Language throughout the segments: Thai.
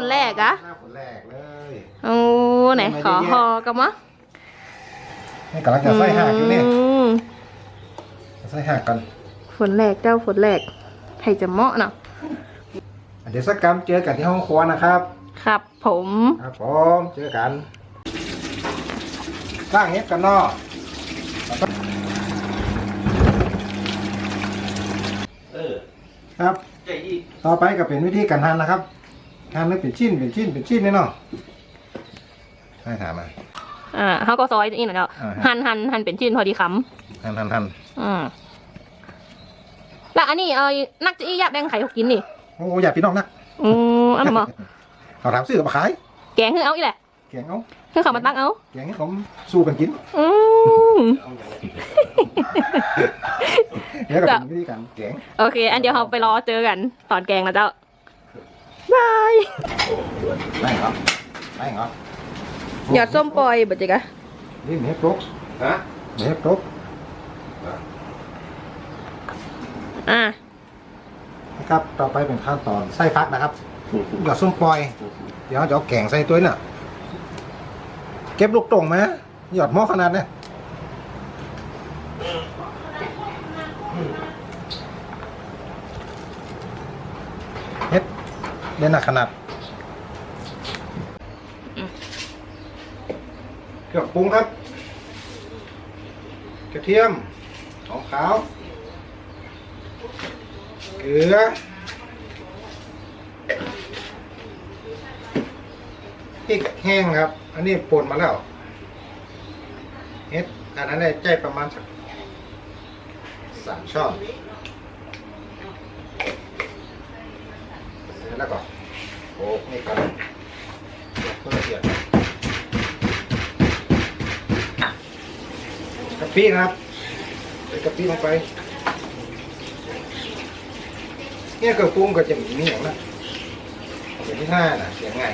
เฮ็ดห้าฝนแรกอะหน้าฝนแรกเลยโอ้ไหนขอฮอกันมะนี่กำลังจะใส่หักอยู่นี่มใส่หักกันฝนแรกเจ้าฝนแรกใครจะเหมาะเนาะเดี๋ยวสักกรรมเจอกันที่ห้องครัวนะครับ ครับผมครับผมเจอกันสร้างเฮ็ดกันเนาะเออครับใจอีกต่อไปก็เป็นวิธีการหั่นนะครับ หั่นนึกเป็นชิ้นเป็นชิ้นเป็นชิ้นนี่เนาะให้ถามมา อ่าเขาก็ซอยนี่หน่อยเนาะอ่าฮะ หั่นหั่นหั่นเป็นชิ้นพอดีคหั่นหั่นหั่นำอืมแล้วอันนี้เออนักจะอีอยากแบ่งไข่เขากินนี่โอ้อย่าพี่น้องนะอืมอันนั้นบ่เขาถามซื้อมาขายแกงให้เอาอีแหละแกงเอาให้เขามาตั้งเอาแกงให้ผมสู้กันกินอืมเดี๋ยวก็เป็นวิธีการแกงโอเค อันเดียวเราไปรอเจอกันตอนแกงนะเจ้า บายได้เหรอได้เหรอหยอดส้มปล่อยบัจจิกะนี่เห็ดปลุกฮะเห็ดปลุกอ่านะครับต่อไปเป็นขั้นตอนใส่พักนะครับหยอดส้มปล่อย เดี๋ยวจะเอาแกงใส่ตัวนี่น่ะเก็บลูกตรงไหมหยอดหม้อขนาดเนี่ยเฮ็ด เด่นหนักขนาดเครื่องปรุงครับ กระเทียมหอมขาว เกลือ พริกแห้งครับ อันนี้ป่นมาแล้วเฮ็ดอันนั้นได้ใจประมาณสักสามช้อนเสร็จ แล้วก็โขกนี่กันเพื่อเสียดกะปินะครับใส่กะปิลงไป เนี่ยกระปุ้งก็จะมีเหนีย่างนะอย่างที่ห้าน่ะเสียงไง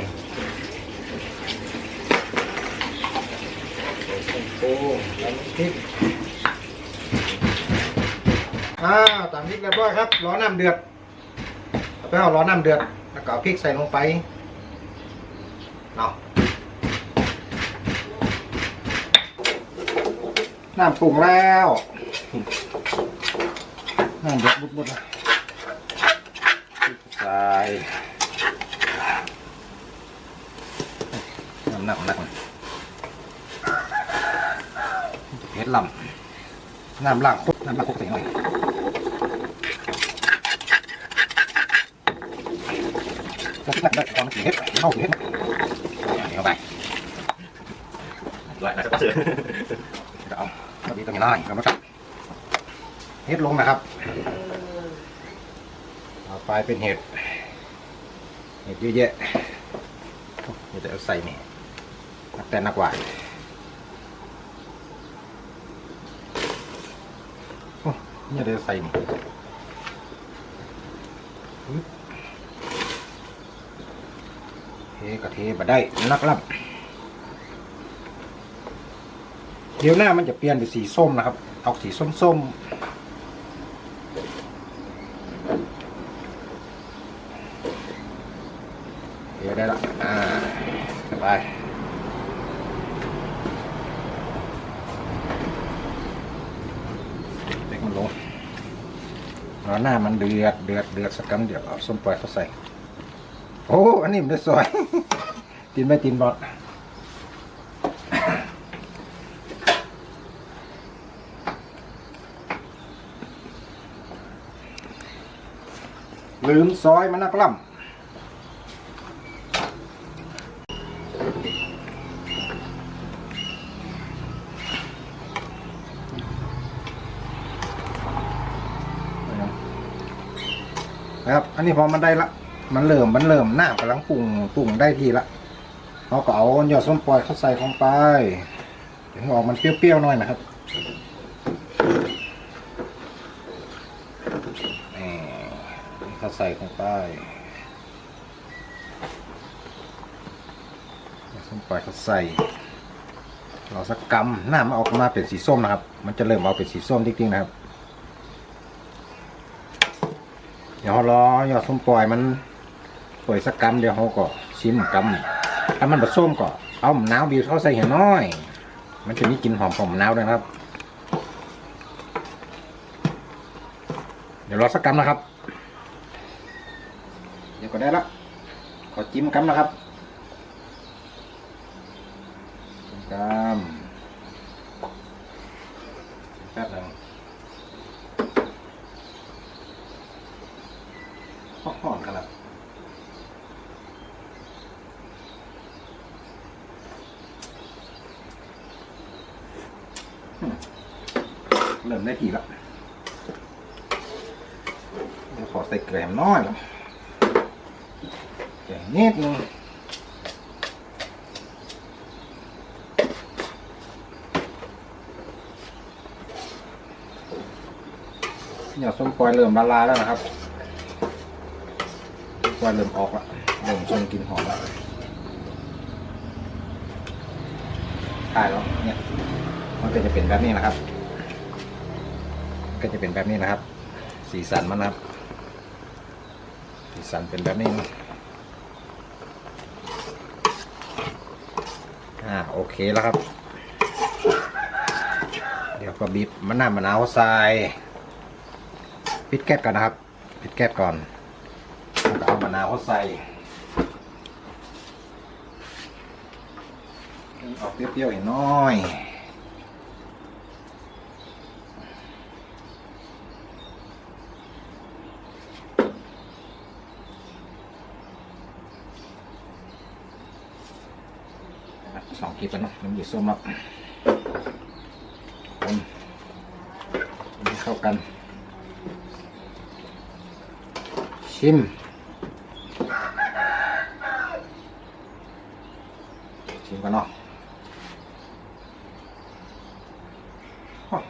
โอ้น้ำพริกอ้าวตามพริกเรียบร้อยครับ ร้อนน้ำเดือด ไปเอาร้อนน้ำเดือด แล้วก็เอาพริกใส่ลงไปเนาะน้ำปรุงแล้วน้ำเดือดบุดๆนะใส่น้ำหนักหนักเพชรลำน้ำล่างน้ำล่างคกใส่หน่อย จะติดได้ความสีเฮ็ดเข้าสีเฮ็ดเดี๋ยวไปด้วยนะจะเสือเดี๋ยวเอาพอดีตรงนี้น้อยครับนะครับเฮ็ดลงนะครับต่อไปเป็นเห็ดเห็ดเยอะแยะเดี๋ยวจะเอาใส่นี่นักแต่นักหวานเนี่ยเดี๋ยวใส่นี่ เท กะเทมาได้นักล่ำเดี๋ยวหน้ามันจะเปลี่ยนเป็นสีส้มนะครับออกสีส้มๆเดี๋ยวได้ละอ่าสบายเล็กมันลงแล้วหน้ามันเดือดเดือดเดือดสักกัมเดี๋ยวเอาส้มปล่อยเขาใส่โอ้อันนี้มันได้สวย กินไม่กินบอดลืมซอยมันนักล่ำนะครับ อันนี้พอมันได้ละ มันเริ่ม มันเริ่มหน้ากำลังปรุงปรุงได้ทีละ เราก็เอาหยอดส้มปล่อยเขาใส่ลงไปถึงออกมันเปรี้ยวๆหน่อยนะครับนี่เขาใส่ลงไปส้มปล่อยเขาใส่เราสักกำหน้ามันออกมาเป็นสีส้มนะครับ มันจะเริ่มเอาเป็นสีส้มจริงๆนะครับเดี๋ยวรอยอดส้มปล่อยมันถ้วยสักกำเดี๋ยวเขาก็ชิมกำ ถ้ามันผสมก็เอามะนาวบีบเข้าใส่เห็นน้อย มันจะมีกลิ่นหอมของมะนาวด้วยครับ เดี๋ยวรอสักกำนะครับ เดี๋ยวก็ได้ละขอจิ้มกำนะครับจิ้มกำแป๊บหนึงหอมๆขนาดอืม เริ่มได้ทีละเดี๋ยวขอใส่เกลือน้อยแล้วเกลือนิดนึงเนี่ยส้มปล่อยเริ่มละลายแล้วนะครับปล่อยเริ่มออกล้วเริ่มชงกลินหอมล้วใช่แล้วเนี่ยมันก็จะเป็นแบบนี้นะครับ ก็จะเป็นแบบนี้นะครับ สีสันมันนะครับ สีสันเป็นแบบนี้นะอ่าโอเคแล้วครับ เดี๋ยวก็บีบมะนาวมะนาวใส่ปิดแก๊สก่อนนะครับ ปิดแก๊สก่อนแล้วก็เอามะนาวใส่ออกเปรี้ยวๆหน้อย สองคลิปแล้วเนะน้ำหยีส้มแล้วคนให้เข้ากัน ชิมชิมกันเนาะ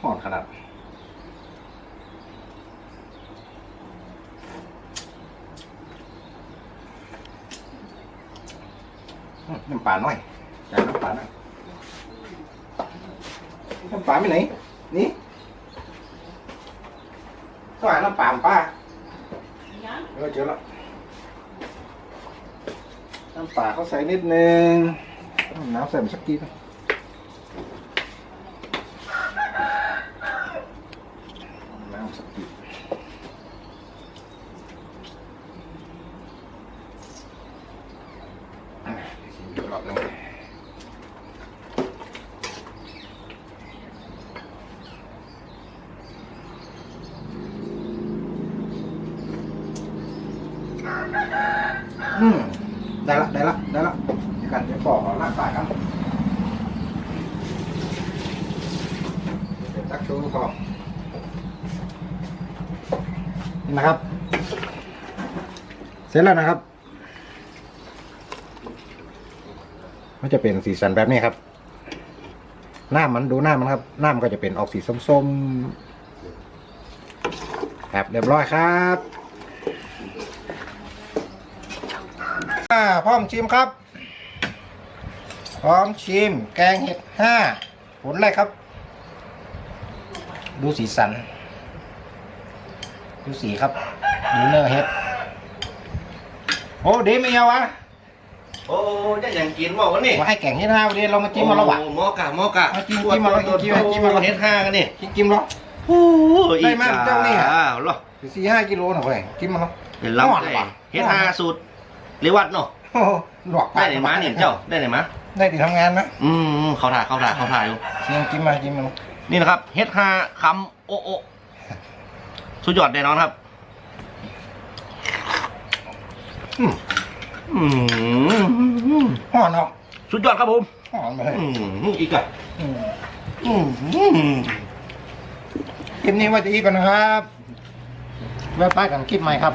หอมขนาดน้ำปลาหน่อย จานน้ำปลาหน่อยน้ำปลาไปไหน นี่ต้องหาน้ำปลาป้าเออเจอแล้วน้ำปลาเขาใส่นิดนึง น้ำใส่มาสักกีนะน้ำสักกีอะชิมอีกรอบหนึง อืมได้ละได้ละได้ละเดี๋ยวกันเดี๋ยวปอกเอาล่างปากกันเดี๋ยวตักชูก่อนนี่นะครับ เสร็จแล้วนะครับมันจะเป็นสีสันแบบนี้ครับ หน้ามันดูหน้ามันครับ หน้ามันก็จะเป็นออกสีส้มๆครับเรียบร้อยครับ อ่าพร้อมชิมครับ พร้อมชิม แกงเห็ดห้าผลอะไรครับ ดูสีสัน ดูสีครับ ดูเนื้อเห็ด โอ้ดีไม่เอาวะโอ้จะอย่างกินบอกว่านี่มาให้แกงเห็ดห้าวันนี้เรามาจิ้มมาแล้ววะโอ้หมอกะหมอกะเอาจิ้มจิ้มมาแล้วจิ้มจิ้มจิ้มมาแล้วเฮ็ดห้ากันนี่กินจิ้มแล้วโอ้ยได้มั้ยเจ้านี่อะอ้าวเหรอสี่ห้ากิโลหน่อยเว้ยจิ้มมาแล้วเห็นล้ำหมดเลยว่ะเฮ็ดห้าสูตร เรวัดเนาะโอ้โหหลอกได้ไหนมาเนี่ยเจ้าได้ไหนมาได้ติทำงานนะอืมเขาถ่ายเขาถ่ายเขาถ่ายอยู่จิ้มจิ้มมาจิ้มมานี่นะครับเฮ็ดห้าคำโอะโอะสุดยอดแน่นอนครับอืมอืมห่อเนาะสุดยอดครับผมห่อมาเลยอืมอีกอะอืมอืมคลิปนี้ไว่าจะอีกก่อนนะครับไว้ป้ายกันคลิปใหม่ครับ